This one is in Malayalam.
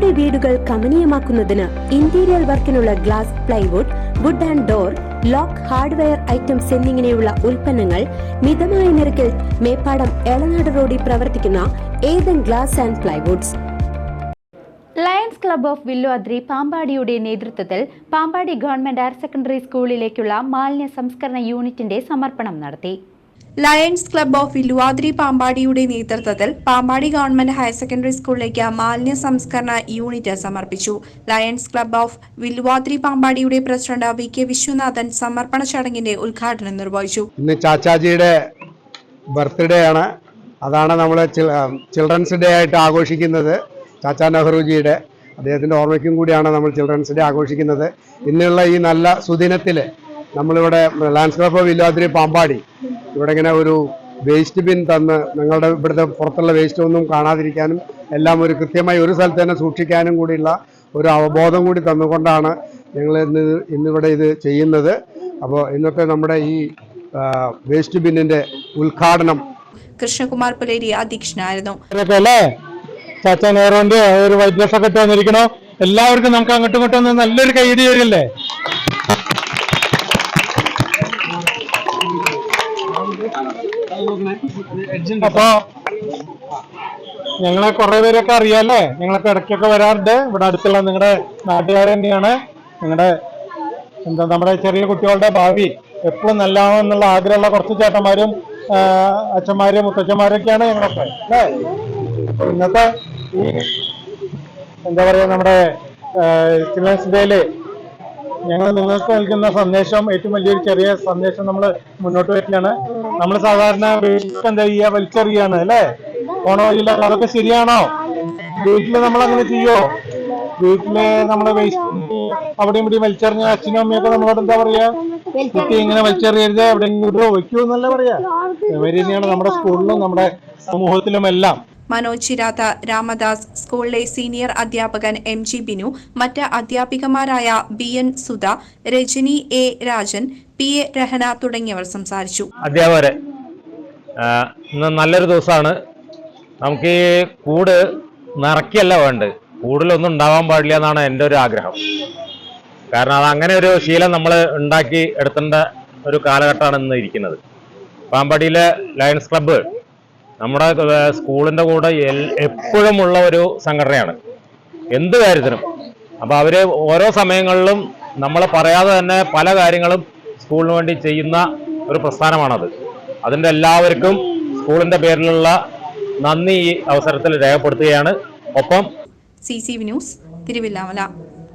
നിങ്ങളുടെ വീടുകൾ കമനീയമാക്കുന്നതിന് interior വർക്കിനുള്ള glass plywood wood and door lock hardware items എന്നിങ്ങനെയുള്ള ഉൽപ്പന്നങ്ങൾ മിതമായ നിരക്കിൽ മേപ്പാടം എളനാട് റോഡിൽ പ്രവർത്തിക്കുന്ന Ethan glass and plywoods. Lions club of Villuvadri പാമ്പാടിയുടെ നേതൃത്വത്തിൽ പാമ്പാടി ഗവൺമെന്റ് ഹയർ സെക്കൻഡറി സ്കൂളിലേക്കുള്ള മാലിന്യ സംസ്കരണ യൂണിറ്റിന്റെ സമർപ്പണം നടത്തി. ലയൺസ് ക്ലബ്ബ് ഓഫ് വില്ലുവാദ്രി പാമ്പാടിയുടെ നേതൃത്വത്തിൽ പാമ്പാടി ഗവൺമെന്റ് ഹയർ സെക്കൻഡറി സ്കൂളിലേക്ക് മാലിന്യ സംസ്കരണ യൂണിറ്റ് സമർപ്പിച്ചു. ലയൺസ് ക്ലബ്ബ് ഓഫ് വില്ലുവാദ്രി പാമ്പാടിയുടെ പ്രസിഡന്റ് വി കെ വിശ്വനാഥൻ സമർപ്പണ ചടങ്ങിന്റെ ഉദ്ഘാടനം നിർവഹിച്ചു. ഇന്ന് ചാച്ചാജിയുടെ ബർത്ത്ഡേ ആണ്. അതാണ് നമ്മൾ ചിൽഡ്രൻസ് ഡേ ആയിട്ട് ആഘോഷിക്കുന്നത് ചാച്ചാ നെഹ്റുജിയുടെ. അദ്ദേഹത്തിന്റെ ഓർമ്മയ്ക്കും കൂടിയാണ് നമ്മൾ ചിൽഡ്രൻസ് ഡേ ആഘോഷിക്കുന്നത്. ഇന്നുള്ള ഈ നല്ല സുദിനത്തിൽ നമ്മളിവിടെ ലാൻഡ്സ്കേപ്പ് ഓഫ് ഇല്ലാതിരി പാമ്പാടി ഇവിടെ ഇങ്ങനെ ഒരു വേസ്റ്റ് ബിൻ തന്ന് നിങ്ങളുടെ ഇവിടുത്തെ പുറത്തുള്ള വേസ്റ്റ് ഒന്നും കാണാതിരിക്കാനും എല്ലാം ഒരു കൃത്യമായി ഒരു സ്ഥലത്ത് തന്നെ സൂക്ഷിക്കാനും കൂടിയുള്ള ഒരു അവബോധം കൂടി തന്നുകൊണ്ടാണ് ഞങ്ങൾ ഇന്ന് ഇന്നിവിടെ ഇത് ചെയ്യുന്നത്. അപ്പോൾ ഇന്നത്തെ നമ്മുടെ ഈ വേസ്റ്റ് ബിന്നിന്റെ ഉദ്ഘാടനം. കൃഷ്ണകുമാർ പുലേരി അധ്യക്ഷനായിരുന്നു. ചാച്ച നെഹ്റുവിന്റെ ഒരു വൈറ്റ് ഡ്രസ് ഒക്കെ ഇട്ട് വന്നിരിക്കണോ? എല്ലാവർക്കും നമുക്ക് അങ്ങോട്ടും ഇങ്ങോട്ടും നല്ലൊരു കൈ വരില്ലേ അപ്പോ ഞങ്ങളെ കുറെ പേരൊക്കെ അറിയാല്ലേ? ഞങ്ങളൊക്കെ ഇടയ്ക്കൊക്കെ വരാറുണ്ട്. ഇവിടെ അടുത്തുള്ള നിങ്ങളുടെ നാട്ടുകാർ തന്നെയാണ്. നിങ്ങളുടെ എന്താ നമ്മുടെ ചെറിയ കുട്ടികളുടെ ഭാവി. എപ്പോഴും നല്ലതാണെന്നുള്ള ആഗ്രഹമുള്ള കുറച്ച് ചേട്ടന്മാരും അച്ഛന്മാരും മുത്തച്ഛന്മാരൊക്കെയാണ് ഞങ്ങളൊക്കെ. അല്ലേ? ഇന്നത്തെ എന്താ പറയാ നമ്മുടെ ചിൽഡ്രൻസ് ഡേയിൽ ഞങ്ങൾ നിങ്ങൾക്ക് നൽകുന്ന സന്ദേശം ഏറ്റവും വലിയൊരു ചെറിയ സന്ദേശം നമ്മൾ മുന്നോട്ട് വയ്ക്കുകയാണ്. നമ്മൾ സാധാരണ എന്താ ചെയ്യുക വലിച്ചെറിയാണ് അല്ലേ? ഓണോ ഇല്ല അതൊക്കെ ശരിയാണോ? വീട്ടിൽ നമ്മൾ അങ്ങനെ ചെയ്യോ? വീട്ടിൽ നമ്മളെ അവിടെയും ഇവിടെയും വലിച്ചെറിഞ്ഞ അച്ഛനും അമ്മയൊക്കെ നമ്മളോട് എന്താ പറയാ? കുട്ടി ഇങ്ങനെ വലിച്ചെറിയരുത് എവിടെയെങ്കിലും വെക്കൂ എന്നല്ല പറയാ? ഇവർ തന്നെയാണ് നമ്മുടെ സ്കൂളിലും നമ്മുടെ സമൂഹത്തിലും എല്ലാം. മനോജ് ചിരാത രാമദാസ് സ്കൂളിലെ സീനിയർ അധ്യാപകൻ എം ജി ബിനു മറ്റ് അധ്യാപികമാരായ B N Sudha Rajani A Rajan P A Rahana തുടങ്ങിയവർ സംസാരിച്ചു. അധ്യാപകരെ ഇന്ന് നല്ലൊരു ദിവസമാണ്. നമുക്ക് ഈ കൂട് നിറക്കിയല്ല വേണ്ടത്. കൂടുതലൊന്നും ഉണ്ടാവാൻ പാടില്ല എന്നാണ് എന്റെ ഒരു ആഗ്രഹം. കാരണം അത് അങ്ങനെ ഒരു ശീലം നമ്മൾ ഉണ്ടാക്കി എടുത്തേണ്ട ഒരു കാലഘട്ടമാണ് ഇന്ന് ഇരിക്കുന്നത്. പാമ്പാടിയിലെ ലയൺസ് ക്ലബ്ബ് നമ്മുടെ സ്കൂളിന്റെ കൂടെ എൽ- എപ്പോഴും ഉള്ള ഒരു സംഘടനയാണ്. എന്ത് കാര്യത്തിനും. അപ്പോൾ അവർ ഓരോ സമയങ്ങളിലും നമ്മൾ പറയാതെ തന്നെ പല കാര്യങ്ങളും സ്കൂളിന് വേണ്ടി ചെയ്യുന്ന ഒരു പ്രസ്ഥാനമാണത്. അതിന്റെ എല്ലാവർക്കും സ്കൂളിന്റെ പേരിലുള്ള നന്ദി ഈ അവസരത്തിൽ രേഖപ്പെടുത്തുകയാണ്. ഒപ്പം സി സി ന്യൂസ് തിരുവില്ലാമല